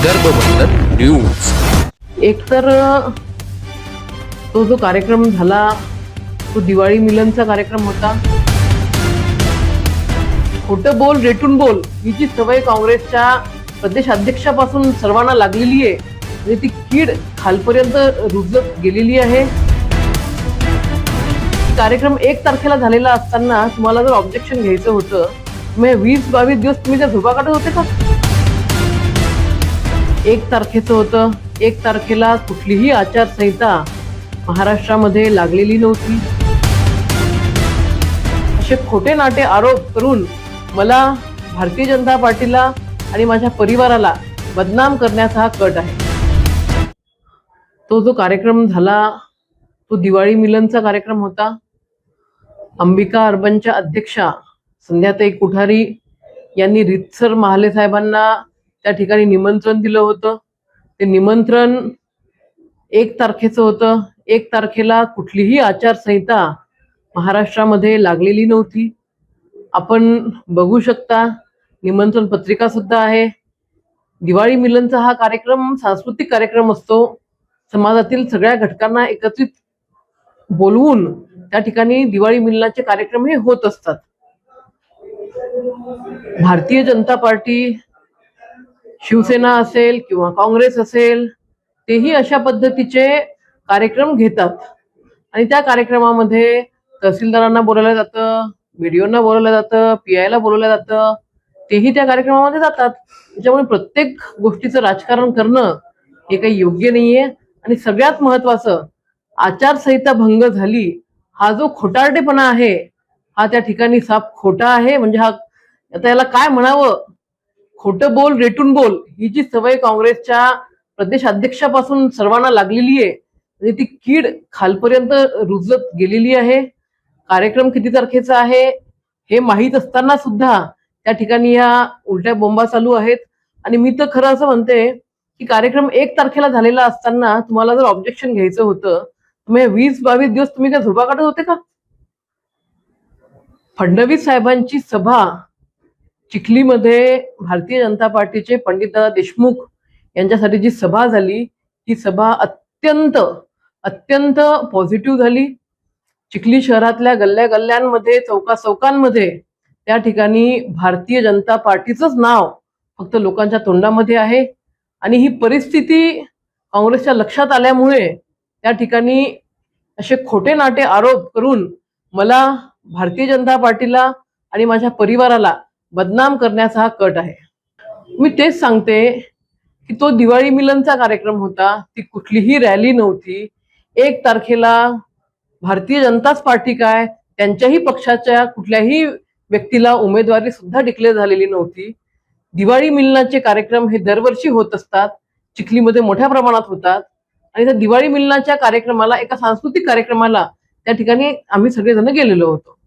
विदर्भ वंदन न्यूज. एकतर तो जो कार्यक्रम झाला तो दिवाळी मिलनचा कार्यक्रम होता. खोटं बोल रेटून बोल ही जी सवय काँग्रेसच्या प्रदेशाध्यक्षापासून सर्वांना लागलेली आहे. म्हणजे ती कीड खालपर्यंत रुजत गेलेली आहे. कार्यक्रम एक तारखेला झालेला असताना तुम्हाला जर ऑब्जेक्शन घ्यायचं होतं मग वीस बावीस दिवस तुम्ही त्या झोपा काढत होते का? एक तारखेचं होतं. एक तारखेला कुठलीही आचारसंहिता महाराष्ट्रामध्ये लागलेली नव्हती. असे खोटे नाटे आरोप करून मला भारतीय जनता पार्टीला आणि माझ्या परिवाराला बदनाम करण्याचा हा कट आहे. तो जो कार्यक्रम झाला तो दिवाळी मिलनचा कार्यक्रम होता. अंबिका अर्बनच्या अध्यक्षा संध्याताई कुठारी यांनी रितसर महाले साहेबांना त्या ठिकाणी निमंत्रण दिलं होतं. ते निमंत्रण एक तारखेचं होतं. एक तारखेला कुठलीही आचारसंहिता महाराष्ट्रामध्ये लागलेली नव्हती. आपण बघू शकता निमंत्रण पत्रिका सुद्धा आहे. दिवाळी मिलनचा हा कार्यक्रम सांस्कृतिक कार्यक्रम असतो. समाजातील सगळ्या घटकांना एकत्रित बोलवून त्या ठिकाणी दिवाळी मिलनाचे कार्यक्रम हे होत असतात. भारतीय जनता पार्टी शिवसेना असेल किंवा काँग्रेस असेल तेही अशा पद्धतीचे कार्यक्रम घेतात. आणि त्या कार्यक्रमामध्ये तहसीलदारांना बोलवलं जातं बीडीओना बोलवलं जातं पी आयला बोलवलं जातं तेही त्या कार्यक्रमामध्ये जातात. त्याच्यामुळे प्रत्येक गोष्टीचं राजकारण करणं हे काही योग्य नाहीये. आणि सगळ्यात महत्वाचं आचारसंहिता भंग झाली हा जो खोटारडेपणा आहे हा त्या ठिकाणी साप खोटा आहे. म्हणजे हा आता याला काय म्हणावं? खोटं बोल रेटून बोल ही जी सवय काँग्रेसच्या प्रदेशाध्यक्षापासून सर्वांना लागलेली आहे म्हणजे ती कीड खालपर्यंत रुजत गेलेली आहे कार्यक्रम किती तारखेचा आहे हे माहीत असताना सुद्धा त्या ठिकाणी या उलट्या बोंबा चालू आहेत. आणि मी तर खरं असं म्हणते की कार्यक्रम एक तारखेला झालेला असताना तुम्हाला जर ऑब्जेक्शन घ्यायचं होतं तुम्ही वीस बावीस दिवस तुम्ही काय झोपा काढत होते का? फडणवीस साहेबांची सभा चिखलीमध्ये भारतीय जनता पार्टीचे पंडितदादा देशमुख यांच्यासाठी जी सभा झाली ही सभा अत्यंत अत्यंत पॉझिटिव्ह झाली. चिखली शहरातल्या गल्ल्या गल्ल्यांमध्ये चौका चौकांमध्ये त्या ठिकाणी भारतीय जनता पार्टीचंच नाव फक्त लोकांच्या तोंडामध्ये आहे. आणि ही परिस्थिती काँग्रेसच्या लक्षात आल्यामुळे त्या ठिकाणी असे खोटे नाटे आरोप करून मला भारतीय जनता पार्टीला आणि माझ्या परिवाराला बदनाम करण्याचा हा कट आहे. मी तेच सांगते की तो दिवाळी मिलनचा कार्यक्रम होता. ती कुठलीही रॅली नव्हती. एक तारखेला भारतीय जनताच पार्टी काय त्यांच्याही पक्षाच्या कुठल्याही व्यक्तीला उमेदवारी सुद्धा डिक्लेअर झालेली नव्हती. दिवाळी मिलनाचे कार्यक्रम हे दरवर्षी होत असतात. चिखलीमध्ये मोठ्या प्रमाणात होतात. आणि त्या दिवाळी मिलनाच्या कार्यक्रमाला एका सांस्कृतिक कार्यक्रमाला त्या ठिकाणी आम्ही सगळेजण गेलेलो होतो.